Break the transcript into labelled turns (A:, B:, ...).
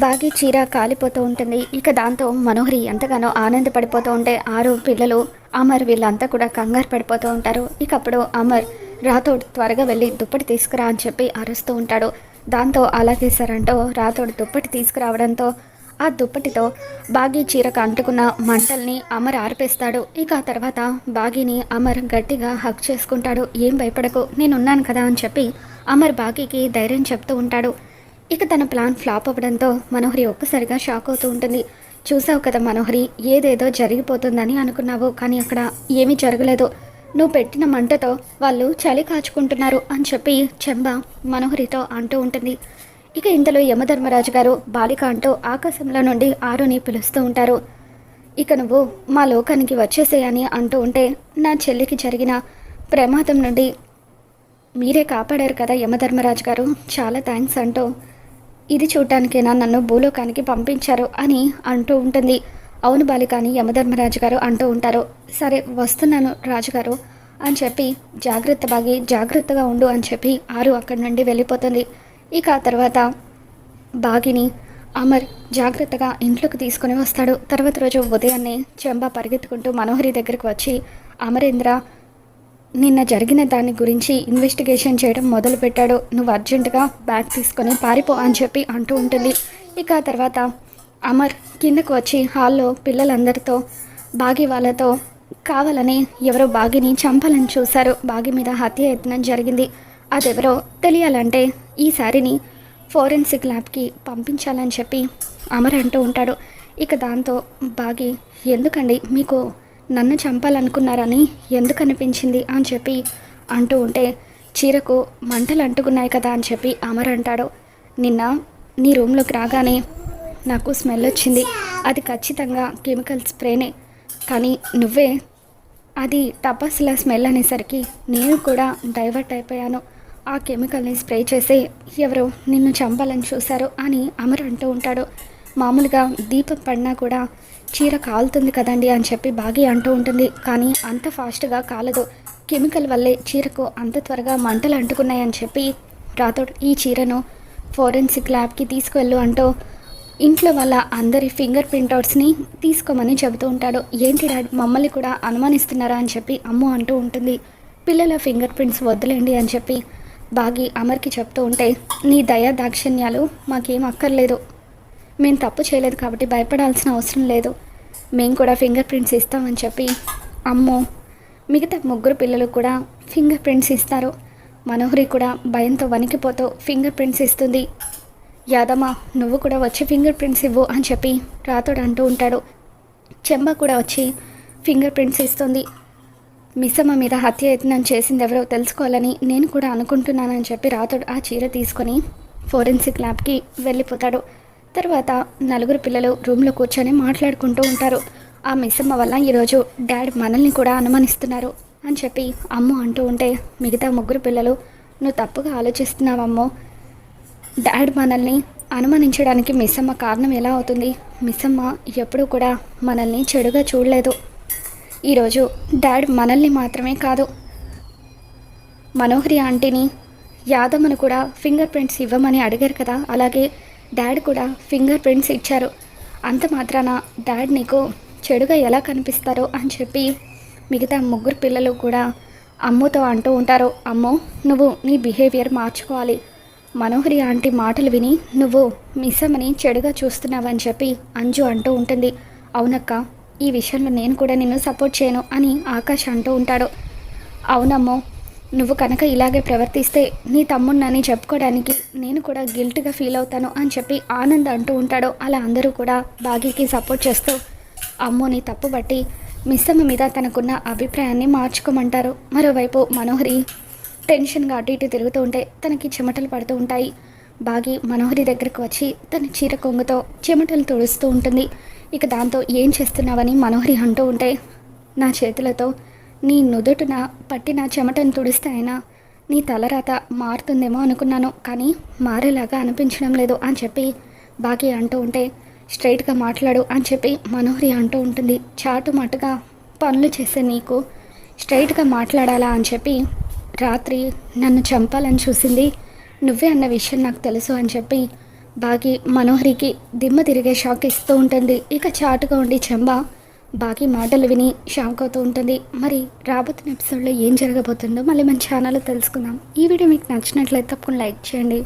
A: బాగి చీర కాలిపోతూ ఉంటుంది. ఇక దాంతో మనోహరి ఎంతగానో ఆనందపడిపోతూ ఉంటే ఆరు పిల్లలు అమర్ వీళ్ళంతా కూడా కంగారు పడిపోతూ ఉంటారు. ఇక అప్పుడు అమర్ రాతోడు త్వరగా వెళ్ళి దుప్పటి తీసుకురా అని చెప్పి అరుస్తూ ఉంటాడు. దాంతో అలాగే సార్ రాథోడ్ రాతోడు దుప్పటి తీసుకురావడంతో ఆ దుప్పటితో బాగి చీరకు అంటుకున్న మంటల్ని అమర్ ఆర్పేస్తాడు. ఇక ఆ తర్వాత బాగిని అమర్ గట్టిగా హక్ చేసుకుంటాడు. ఏం భయపడకు నేనున్నాను కదా అని చెప్పి అమర్ బాగీకి ధైర్యం చెప్తూ ఉంటాడు. ఇక తన ప్లాన్ ఫ్లాప్ అవ్వడంతో మనోహరి ఒక్కసారిగా షాక్ అవుతూ ఉంటుంది. చూసావు కదా మనోహరి ఏదేదో జరిగిపోతుందని అనుకున్నావు కానీ అక్కడ ఏమీ జరగలేదు. నువ్వు పెట్టిన మంటతో వాళ్ళు చలి కాచుకుంటున్నారు అని చెప్పి చెంబ మనోహరితో అంటూ ఉంటుంది. ఇక ఇంతలో యమధర్మరాజు గారు బాలిక అంటూ ఆకాశంలో నుండి ఆరుని పిలుస్తూ ఉంటారు. ఇక నువ్వు మా లోకానికి వచ్చేసేయని అంటూ ఉంటే నా చెల్లికి జరిగిన ప్రమాదం నుండి మీరే కాపాడారు కదా యమధర్మరాజు గారు. చాలా థ్యాంక్స్ అంటూ ఇది చూడటానికేనా నన్ను భూలోకానికి పంపించారు అని అంటూ ఉంటుంది. అవును బాలిక అని యమధర్మరాజు గారు అంటూ ఉంటారు. సరే వస్తున్నాను రాజుగారు అని చెప్పి జాగ్రత్త బాగి జాగ్రత్తగా ఉండు అని చెప్పి ఆరు అక్కడి నుండి వెళ్ళిపోతుంది. ఇక ఆ తర్వాత బాగిని అమర్ జాగ్రత్తగా ఇంట్లోకి తీసుకుని వస్తాడు. తర్వాత రోజు ఉదయాన్నే చెంబా పరిగెత్తుకుంటూ మనోహరి దగ్గరికి వచ్చి అమరేంద్ర నిన్న జరిగిన దాని గురించి ఇన్వెస్టిగేషన్ చేయడం మొదలుపెట్టాడు. నువ్వు అర్జెంటుగా బ్యాగ్ తీసుకొని పారిపో అని చెప్పి అంటూ ఉంటుంది. ఇక ఆ తర్వాత అమర్ కిందకు వచ్చి హాల్లో పిల్లలందరితో బాగి వాళ్ళతో కావాలని ఎవరో బాగిని చంపాలని చూశారు. బాగి మీద హత్య యత్నం జరిగింది. అదెవరో తెలియాలంటే ఈ శారీని ఫోరెన్సిక్ ల్యాబ్కి పంపించాలని చెప్పి అమర్ అంటూ ఉంటాడు. ఇక దాంతో బాగి ఎందుకండి మీకు నన్ను చంపాలనుకున్నారని ఎందుకు అనిపించింది అని చెప్పి అంటూ ఉంటే చీరకు మంటలు అంటుకున్నాయి కదా అని చెప్పి అమర్ అంటాడు. నిన్న నీ రూమ్లోకి రాగానే నాకు స్మెల్ వచ్చింది. అది ఖచ్చితంగా కెమికల్ స్ప్రేనే. కానీ నువ్వే అది టపాసుల స్మెల్ అనేసరికి నేను కూడా డైవర్ట్ అయిపోయాను. ఆ కెమికల్ని స్ప్రే చేసి ఎవరో నిన్ను చంపాలని చూశారు అని అమర్ అంటూ ఉంటాడు. మామూలుగా దీపం పడినా కూడా చీర కాలుతుంది కదండి అని చెప్పి బాగి అంటూ ఉంటుంది. కానీ అంత ఫాస్ట్గా కాలదు. కెమికల్ వల్లే చీరకు అంత త్వరగా మంటలు అంటుకున్నాయని చెప్పి రాతోడు ఈ చీరను ఫోరెన్సిక్ ల్యాబ్కి తీసుకువెళ్ళు అంటూ ఇంట్లో వాళ్ళ అందరి ఫింగర్ ప్రింట్అవుట్స్ని తీసుకోమని చెబుతూ ఉంటాడు. ఏంటి డాడ్ మమ్మల్ని కూడా అనుమానిస్తున్నారా? అని చెప్పి అమ్ము అంటూ ఉంటుంది. పిల్లల ఫింగర్ ప్రింట్స్ వద్దులేండి అని చెప్పి బాగి అమర్కి చెప్తూ ఉంటే నీ దయా దాక్షిణ్యాలు మాకేం అక్కర్లేదు. మేము తప్పు చేయలేదు కాబట్టి భయపడాల్సిన అవసరం లేదు. మేము కూడా ఫింగర్ ప్రింట్స్ ఇస్తామని చెప్పి అమ్మో! మిగతా ముగ్గురు పిల్లలు కూడా ఫింగర్ ప్రింట్స్ ఇస్తారు. మనోహరి కూడా భయంతో వణికిపోతూ ఫింగర్ ప్రింట్స్ ఇస్తుంది. యాదమ్మ నువ్వు కూడా వచ్చి ఫింగర్ ప్రింట్స్ ఇవ్వు అని చెప్పి రాతోడు అంటూ ఉంటాడు. చెంబ కూడా వచ్చి ఫింగర్ ప్రింట్స్ ఇస్తుంది. మిస్సమ్మ మీద హత్య యత్నం చేసింది ఎవరో తెలుసుకోవాలని నేను కూడా అనుకుంటున్నానని చెప్పి రాతోడు ఆ చీర తీసుకొని ఫోరెన్సిక్ ల్యాబ్కి వెళ్ళిపోతాడు. తర్వాత నలుగురు పిల్లలు రూమ్లో కూర్చొని మాట్లాడుకుంటూ ఉంటారు. ఆ మిస్సమ్మ వల్ల ఈరోజు డాడ్ మనల్ని కూడా అనుమానిస్తున్నారు అని చెప్పి అమ్మ అంటూ ఉంటే మిగతా ముగ్గురు పిల్లలు నువ్వు తప్పుగా ఆలోచిస్తున్నావమ్మో. డాడ్ మనల్ని అనుమానించడానికి మిస్సమ్మ కారణం ఎలా అవుతుంది? మిస్సమ్మ ఎప్పుడూ కూడా మనల్ని చెడుగా చూడలేదు. ఈరోజు డాడ్ మనల్ని మాత్రమే కాదు. మనోహరి ఆంటీని యాదమ్మను కూడా ఫింగర్ ప్రింట్స్ ఇవ్వమని అడిగారు కదా అలాగే డాడ్ కూడా ఫింగర్ ప్రింట్స్ ఇచ్చారు. అంత మాత్రాన డాడ్ నీకు చెడుగా ఎలా కనిపిస్తారో అని చెప్పి మిగతా ముగ్గురు పిల్లలు కూడా అమ్ముతో అంటూ ఉంటారు. అమ్మో నువ్వు నీ బిహేవియర్ మార్చుకోవాలి. మనోహరి ఆంటీ మాటలు విని నువ్వు మిస్సమ్మని చెడుగా చూస్తున్నావని చెప్పి అంజు అంటూ ఉంటుంది. అవునక్క ఈ విషయంలో నేను కూడా నిన్ను సపోర్ట్ చేయను అని ఆకాష్ అంటూ ఉంటాడు. అవునమ్మో నువ్వు కనుక ఇలాగే ప్రవర్తిస్తే నీ తమ్ముడినని చెప్పుకోవడానికి నేను కూడా గిల్ట్గా ఫీల్ అవుతాను అని చెప్పి ఆనంద్ అంటూ ఉంటాడో. అలా అందరూ కూడా బాగీకి సపోర్ట్ చేస్తూ అమ్మోని తప్పు బట్టి మిస్సమ్మ మీద తనకున్న అభిప్రాయాన్ని మార్చుకోమంటారు. మరోవైపు మనోహరి టెన్షన్గా అటు ఇటు తిరుగుతూ ఉంటే తనకి చెమటలు పడుతూ ఉంటాయి. బాగి మనోహరి దగ్గరకు వచ్చి తన చీర కొంగుతో చెమటలు తుడుస్తూ ఉంటుంది. ఇక దాంతో ఏం చేస్తున్నావని మనోహరి అంటూ ఉంటే నా చేతులతో నీ నుదుటిన పట్టిన చెమటను తుడిస్తే అయినా నీ తలరాత మారుతుందేమో అనుకున్నాను కానీ మారేలాగా అనిపించడం లేదు అని చెప్పి బాకీ అంటూ ఉంటే స్ట్రైట్గా మాట్లాడు అని చెప్పి మనోహరి అంటూ ఉంటుంది. చాటు మాటుగా పనులు చేసే నీకు స్ట్రైట్గా మాట్లాడాలా అని చెప్పి రాత్రి నన్ను చంపాలని చూసింది నువ్వే అన్న విషయం నాకు తెలుసు అని చెప్పి బాగి మనోహరికి దిమ్మ తిరిగే షాక్ ఇస్తూ ఉంటుంది. ఇక చాటుగా ఉండి చెంబ బాకీ మాటలు విని షాక్ అవుతూ ఉంటుంది. మరి రాబోతున్న ఎపిసోడ్లో ఏం జరగబోతుందో మళ్ళీ మన ఛానల్లో తెలుసుకుందాం. ఈ వీడియో మీకు నచ్చినట్లయితే తప్పకుండా లైక్ చేయండి.